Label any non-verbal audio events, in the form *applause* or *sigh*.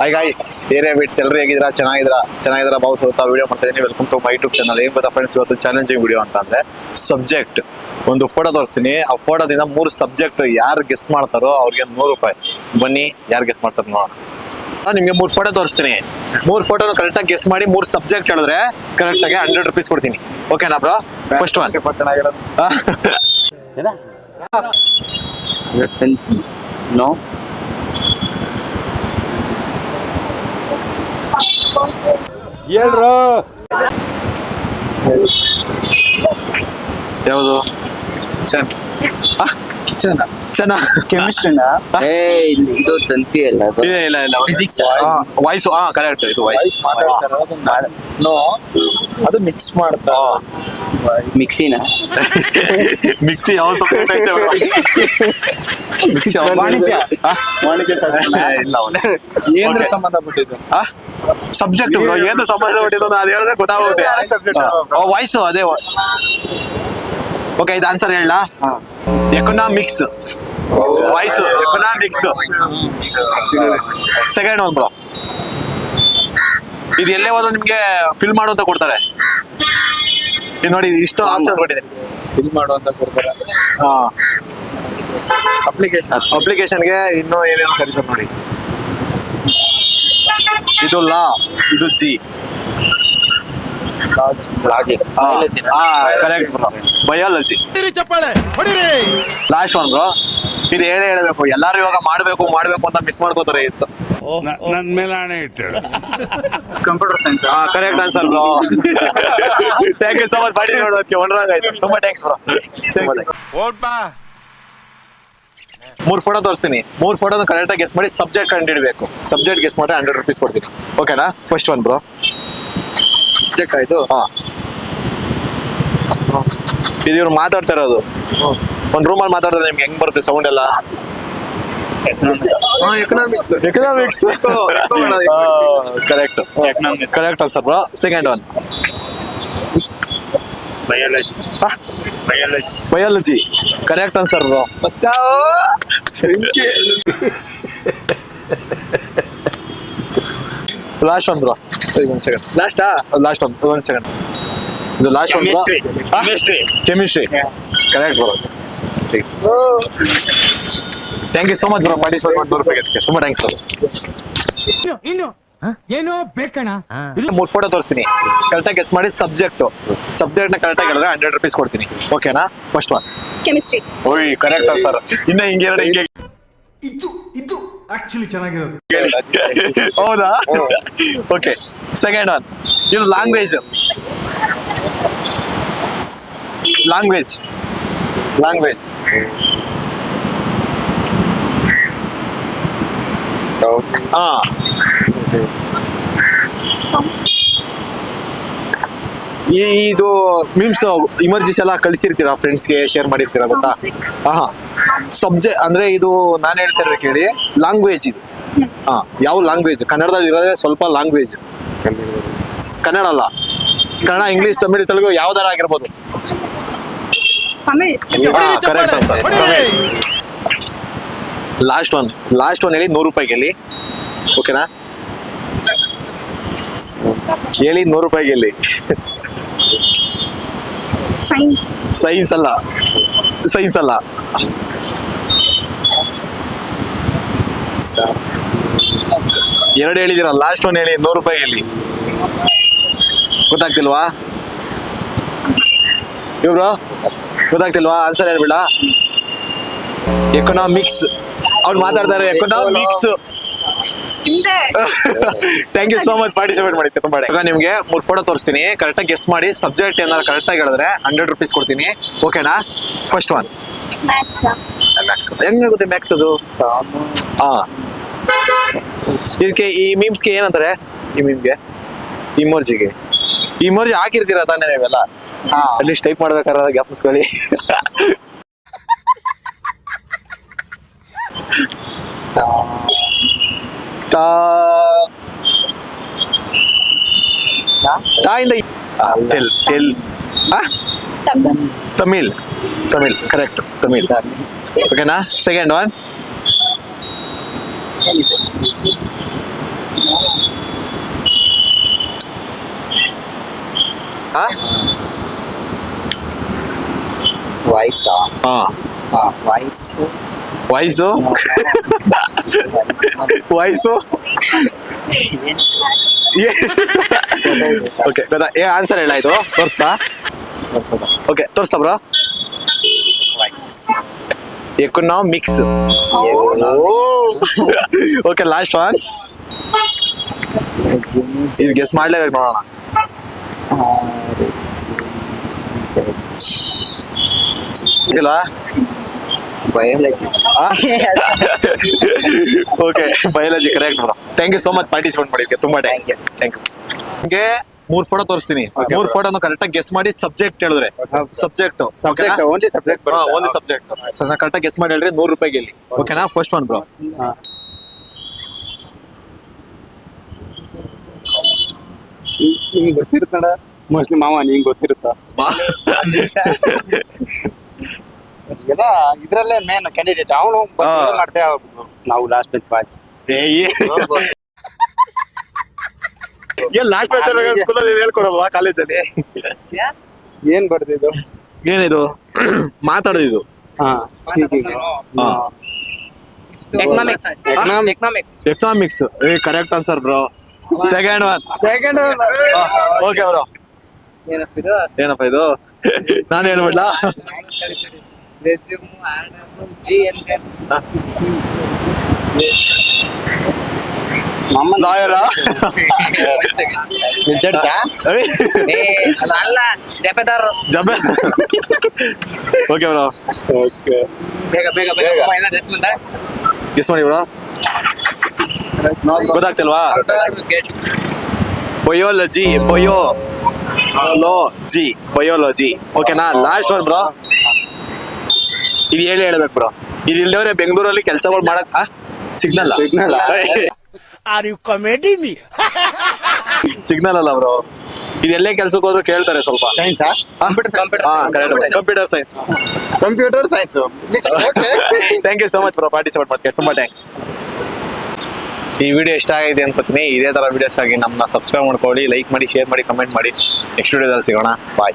Hi guys area bits ಎಲ್ಲರೂ ಹೇಗಿದ್ರ ಚೆನ್ನಾಗಿದ್ರ ಚೆನ್ನಾಗಿದ್ರ ಬಾವು ಸ್ವಲ್ಪ ವಿಡಿಯೋ ಮಾಡ್ತಾ ಇದೀನಿ welcome to my YouTube channel ಏನ್ ಗೊತ್ತಾ ಫ್ರೆಂಡ್ಸ್ ಇವತ್ತು ಚಾಲೆಂಜಿಂಗ್ ವಿಡಿಯೋ ಅಂತ ಅಂದ್ರೆ ಸಬ್ಜೆಕ್ಟ್ ಒಂದು ಫೋಟೋ ತೋರಿಸ್ತೀನಿ. ಆ ಫೋಟೋದಿಂದ ಮೂರು ಸಬ್ಜೆಕ್ಟ್ ಯಾರು ಗೆಸ್ ಮಾಡ್ತಾರೋ ಅವ್ರಿಗೆ ನೂರು ರೂಪಾಯಿ. ಬನ್ನಿ ಯಾರು ಗೆಸ್ ಮಾಡ್ತಾರೆ ನೋಡೋಣ. ನಾನು ನಿಮಗೆ ಮೂರು ಫೋಟೋ ತೋರಿಸ್ತೀನಿ. ಮೂರು ಫೋಟೋನ ಕರೆಕ್ಟಾಗಿ ಗೆಸ್ ಮಾಡಿ ಮೂರು ಸಬ್ಜೆಕ್ಟ್ ಹೇಳಿದ್ರೆ ಕರೆಕ್ಟಾಗಿ ಹಂಡ್ರೆಡ್ ರುಪೀಸ್ ಕೊಡ್ತೀನಿ. ಓಕೆನಾ ಬ್ರೋ ಫಸ್ಟ್ ಒನ್ ಚೆನ್ನಾಗಿರೋದು. *laughs* ಹೇಳ್ರು. ಯಾವುದು? ಕಿಚನ್. ಚೆನ್ನ ಕೆಮಿಸ್ಟ್ರಿನ? ಏ ಇಲ್ಲಿ ಇದು ತಂತಿ ಅಲ್ಲ ಅದು. ಇಲ್ಲ ಇಲ್ಲ ಇಲ್ಲ. ಫಿಸಿಕ್ಸ್ ವಾಯ್ಸ್ ಹಾ ಕರೆಕ್ಟ್ ಇದು ವಾಯ್ಸ್ ನೋ ಅದು ಮಿಕ್ಸ್ ಮಾಡ್ತಾ ಮಿಕ್ಸಿನ ಮಿಕ್ಸಿ ಯಾವ ಸಬ್ಜೆಕ್ಟ್ ಐತೆ ಮಿಕ್ಸಿ ವಾಣಿಜ್ಯ. ಆ? ವಾಣಿಜ್ಯ. ಶಾಸ್ತ್ರ. ಇಲ್ಲ ಏನ್ರ Okay. ಸಂಬಂಧಪಟ್ಟಿದ್ದು? ಸಬ್ಜೆಕ್ಟ್ ಬ್ರೋ ಏನು ಸಂಬಂಧಪಟ್ಟಿದ್ದು ಅದು ಹೇಳಿದ್ರೆ ಗೊತ್ತಾಗುತ್ತೆ ವಾಯ್ಸ್ ಅದು? ಓಕೆ ಇದು ಆನ್ಸರ್ ಹೇಳ. Economics voice economics second one bro ಇದು ಎಲ್ಲೇ ಹೋದ್ರು ನಿಮ್ಗೆ ಫಿಲ್ ಮಾಡು ಅಂತ ಕೊಡ್ತಾರೆ. ಇದು ನೋಡಿ ಇಷ್ಟು ಆಪ್ಷನ್ ಕೊಟ್ಟಿದೆ. ಫಿಲ್ ಮಾಡುವಂತ ಕೊಡ್ತಾರೆ. ಅಪ್ಲಿಕೇಶನ್ ಅಪ್ಲಿಕೇಶನ್ಗೆ ಇನ್ನೂ ಏನೇನು ಕರೀತಾರೆ ನೋಡಿ. ಇದು ಲಾ ಇದು G. Correct bro biology last one bro ಇದು ಹೇಳಿ ಹೇಳಬೇಕು ಎಲ್ಲಾರು ಇವಾಗ ಮಾಡಬೇಕು ಮಾಡಬೇಕು ಅಂತ ಮಿಸ್ ಮಾಡ್ಕೋತಾರೆ ಇಟ್ಸ್ ನನ್ನ ಮೇಲೆ ಹಣೆ ಇಟ್ಟು ಕಂಪ್ಯೂಟರ್ ಸೈನ್ಸ್ ಹಾ correct answer bro thank you so much ಮಾಡಿ ನೋಡೋದಕ್ಕೆ ಒಳ್ರಾಗ ಆಯ್ತು ತುಂಬಾ ಥ್ಯಾಂಕ್ಸ್ ಬ್ರೋ ಓಟ್ಬಾ ಮೂರ್ ಫೋಟೋ ತೋರಿಸ್ತೀನಿ. ಮೂರ್ ಫೋಟೋನ ಕರೆಕ್ಟಾಗಿ ಗೆಸ್ ಮಾಡಿ ಸಬ್ಜೆಕ್ಟ್ ಕಂಡಿಡ್ಬೇಕು ಸಬ್ಜೆಕ್ಟ್ ಗೆಸ್ ಮಾಡಿ ಹಂಡ್ರೆಡ್ ರುಪೀಸ್ ಕೊಡ್ತೀನಿ. ಓಕೆನಾ ಫಸ್ಟ್ ಒನ್ ಬ್ರೋ ಚೆಕ್ ಆಯ್ತು ಹಾ. ಇದು ಇವ್ರು ಮಾತಾಡ್ತಾ ಇರೋದು. ಒಂದ್ ರೂಮಲ್ಲಿ ಮಾತಾಡಿದ್ರೆ ನಿಮ್ಗೆ ಹೆಂಗ್ ಬರುತ್ತೆ ಸೌಂಡ್ ಎಲ್ಲ? Economics economics correct correct answer bro second one biology biology biology correct answer bro last one bro ಒಂದ್ ಸೆಕೆಂಡ್ ಲಾಸ್ಟಾ ಲಾಸ್ಟ್ ಒನ್ ಒಂದ್ ಸೆಕೆಂಡ್ ಇದು last one bro chemistry chemistry correct bro thank you so much bro participate ಮಾಡಿ ನೂರು ರೂಪಾಯಿ ಗೆದ್ದಕ್ಕೆ. ತುಂಬಾ thanks bro ಇನ್ನು ಏನೋ ಬೇಕಣ ಮೂರ್ ಫೋಟೋ ತೋರಿಸ್ತೀನಿ. ಕರೆಕ್ಟಾಗಿ ಗೆಸ್ ಮಾಡಿ ಸಬ್ಜೆಕ್ಟ್ ಸಬ್ಜೆಕ್ಟ್ನ ಕರೆಕ್ಟಾಗಿ ಹೇಳಿದ್ರೆ ಹಂಡ್ರೆಡ್ ರುಪೀಸ್ ಕೊಡ್ತೀನಿ. ಓಕೆನಾ ಫಸ್ಟ್ ಒನ್ ಕೆಮಿಸ್ಟ್ರಿ ಓಯ್ ಕರೆಕ್ಟ್ ಸರ್ ಇನ್ನ ಹಿಂಗೆ ಎರಡು ಹಿಂಗೆ. ಇದು ಇದು ಆಕ್ಚುಲಿ ಚೆನ್ನಾಗಿರೋದು. *laughs* ಹೌದಾ? ಓಕೆ ಸೆಕೆಂಡ್ ಒನ್ ಇದು ಲ್ಯಾಂಗ್ವೇಜ್ ಲ್ಯಾಂಗ್ವೇಜ್ ಲ್ಯಾಂಗ್ವೇಜ್ ಹಾ. ಈ ಇದು ಮೀಮ್ಸ್ ಇಮರ್ಜೆನ್ಸಿ ಎಲ್ಲ ಕಳಿಸಿರ್ತೀರಾ ಫ್ರೆಂಡ್ಸ್ಗೆ ಶೇರ್ ಮಾಡಿರ್ತೀರಾ ಗೊತ್ತಾ. ಹಾ ಸಬ್ಜೆಕ್ಟ್ ಅಂದ್ರೆ ಇದು ನಾನು ಹೇಳ್ತಾ ಇರೋ ಕೇಳಿ ಲ್ಯಾಂಗ್ವೇಜ್ ಇದು. ಹಾ ಯಾವ ಲ್ಯಾಂಗ್ವೇಜ್ ಕನ್ನಡದಲ್ಲಿ ಇರೋದೇ ಸ್ವಲ್ಪ ಲ್ಯಾಂಗ್ವೇಜ್ ಕನ್ನಡ ಅಲ್ಲ. ಕನ್ನಡ ಇಂಗ್ಲಿಷ್ ತಮಿಳು ತೆಲುಗು ಯಾವ್ದಾರ ಆಗಿರ್ಬೋದು. ಲಾಸ್ಟ್ ಒನ್ ಲಾಸ್ಟ್ ಒನ್ ಹೇಳಿ ನೂರು ರೂಪಾಯಿಗೆ ಹೇಳಿ. ಓಕೆನಾ ಹೇಳಿ ನೂರು ರೂಪಾಯಿಗೆ ಹೇಳಿ ಸೈನ್ಸ್ ಸೈನ್ಸ್ ಅಲ್ಲ. ಸೈನ್ಸ್ ಅಲ್ಲ. ಎರಡು ಹೇಳಿದಿರ ಲಾಸ್ಟ್ ಒನ್ ಹೇಳಿ ನೂರು ರೂಪಾಯಿ ಹೇಳಿ ಗೊತ್ತಾಗ್ತಿಲ್ವಾ? ಇವ್ರು ಗೊತ್ತಾಗ್ತಿಲ್ವಾ? ಆನ್ಸರ್ ಹೇಳ್ಬಿಡ ಎಕನಾಮಿಕ್ಸ್ ಅವ್ರು ಮಾತಾಡ್ತಾರೆ economics thank you so much participate ಮಾಡಿದ್ದೆ ತುಂಬಾ ಇವಾಗ ನಿಮ್ಗೆ ಮೂರು ಫೋಟೋ ತೋರಿಸ್ತೀನಿ. ಕರೆಕ್ಟಾಗಿ ಗೆಸ್ ಮಾಡಿ ಸಬ್ಜೆಕ್ಟ್ ಏನಾದ್ರು ಕರೆಕ್ಟಾಗಿ ಹೇಳಿದ್ರೆ ಹಂಡ್ರೆಡ್ ರುಪೀಸ್ ಕೊಡ್ತೀನಿ. ಓಕೆನಾ ಫಸ್ಟ್ ಒನ್ ಮ್ಯಾಕ್ಸ್ ಹೆಂಗಾಗುತ್ತೆ ಮ್ಯಾಕ್ಸ್ ಅದು? ಹಾ ಇದಕ್ಕೆ ಈ ಮೀಮ್ಸ್ಗೆ ಏನಂತಾರೆ? ಈ ಮೀಮ್ಗೆ ಇಮೋರ್ಜಿಗೆ ಇಮೋರ್ಜಿ ಹಾಕಿರ್ತೀರ ತಾನೇ ನೀವೆಲ್ಲ? ಅಟ್ಲೀಸ್ಟ್ ಟೈಪ್ ಮಾಡ್ಬೇಕಾದ್ರೆ ಗ್ಯಾಪ್ಸ್ಕೊಳ್ಳಿ *laughs* டா இந்த தெல் தெல் தமிழ் தமிழ் கரெக்ட் தமிழ் ஓகேனா செகண்ட் ஒன் வயசா ஆ வயசு ವಾಯ್ಸ್ ವಾಯ್ಸು ಓಕೆ ಗೊತ್ತಾ ಏ ಆನ್ಸರ್ ಹೇಳಾಯ್ತು ತೋರಿಸ್ತಾ? ಓಕೆ ತೋರಿಸ್ತಾ bro voice economics okay last one ಇದು ಗೆಸ್ ಮಾಡ್ಲೇಬೇಕು ನೋಡೋಣ ಇಲ್ಲ? Biology. Okay *laughs* biology correct bro thank you so much participate ಮಾಡಿದ್ಕೆ ತುಂಬಾ ಥ್ಯಾಂಕ್ ಯು ಥ್ಯಾಂಕ್ ಯು ನಿಮಗೆ ಮೂರ್ ಫೋಟೋ ತೋರಿಸ್ತೀನಿ. ಮೂರ್ ಫೋಟೋನು ಕರೆಕ್ಟಾಗಿ ಗೆಸ್ ಮಾಡಿ ಸಬ್ಜೆಕ್ಟ್ ಹೇಳಿದ್ರೆ subject subject only subject only subject sir ನಾ ಕರೆಕ್ಟಾಗಿ ಗೆಸ್ ಮಾಡಿ ಹೇಳ್ರಿ ನೂರು ರೂಪಾಯಿಗೆ ಇಲ್ಲಿ ಓಕೆನಾ ಫಸ್ಟ್ ಒನ್ ಬ್ರೋ ನಿಮ್ಗೆ ಗೊತ್ತಿರುತ್ತಡ ಮೋಸ್ಟ್ಲಿ ಮಾವ ನಿಂಗೆ ಗೊತ್ತಿರುತ್ತಾ? *laughs* *laughs* ಎಲ್ಲ ಇದ್ರಲ್ಲೇ ಮೇನ್ ಕ್ಯಾಂಡಿಡೇಟ್ ಅವನು. ಮಾಡ್ತೇವೆ ನಾವು ಲಾಸ್ಟ್ ಬೆಂಚ್ ಬಾಯ್ಸ್ ಏನ್ ಲಾಸ್ಟ್ ಬ್ಯಾಚ್ ಸ್ಕೂಲಲ್ಲಿ ಹೇಳ್ಕೊಡಲ್ವಾ ಕಾಲೇಜಲ್ಲಿ ಏನ್ ಬರ್ತಿದ್ದು ಏನಿದು? ಹಾ ಹಾ. ಎಕನಾಮಿಕ್ಸ್ ಎಕನಾಮಿಕ್ಸ್ ಎಕನಾಮಿಕ್ಸ್ ಏ correct answer bro second one second okay bro ಏನಪ್ಪ ಇದು? ನಾನು ಹೇಳ್ಬಿಡ್ಲಾ? ಲಾಯರಾ ಅಲ್ಲ ಜಪೆದಾರ್ ಜಬೆ ಓಕೆ ಬ್ರೋ ಓಕೆ ಬೇಗ ಬೇಗ ಬೇಗ ಎಲ್ಲ ಡ್ರೆಸ್ ಬಂದ ಗೆಸ್ ಮಾಡಿ ಬ್ರೋ ಗೊತ್ತಾಗ್ತಿಲ್ವಾ biology biology biology ಓಕೆನಾ ಲಾಸ್ಟ್ ಒನ್ ಬ್ರೋ ಇದು ಹೇಳಿ ಹೇಳ್ಬೇಕು ಬ್ರೋ ಇದು ಇಲ್ದವ್ರೆ ಬೆಂಗಳೂರಲ್ಲಿ ಕೆಲಸಗಳು ಮಾಡಕ್ signal signal are you comedy me signal ಅಲ್ಲ ಬ್ರೋ ಇದೆಲ್ಲೇ ಕೆಲ್ಸಕ್ಕೆ ಹೋದ್ರು ಕೇಳ್ತಾರೆ ಸ್ವಲ್ಪ. Science computer science computer science thank you so much bro participate ಮಾಡ್ತೀವಿ ತುಂಬಾ ಥ್ಯಾಂಕ್ಸ್ ಈ ವಿಡಿಯೋ ಇಷ್ಟ ಆಗಿದೆ ಅನ್ಕೋತೀನಿ ಇದೇ ತರ ವಿಡಿಯೋಸ್ಗಾಗಿ ನಮ್ಮನ್ನ ಸಬ್ಸ್ಕ್ರೈಬ್ ಮಾಡ್ಕೊಳ್ಳಿ ಲೈಕ್ ಮಾಡಿ ಶೇರ್ ಮಾಡಿ ಕಮೆಂಟ್ ಮಾಡಿ. ನೆಕ್ಸ್ಟ್ ವಿಡಿಯೋದಲ್ಲಿ ಸಿಗೋಣ. ಬಾಯ್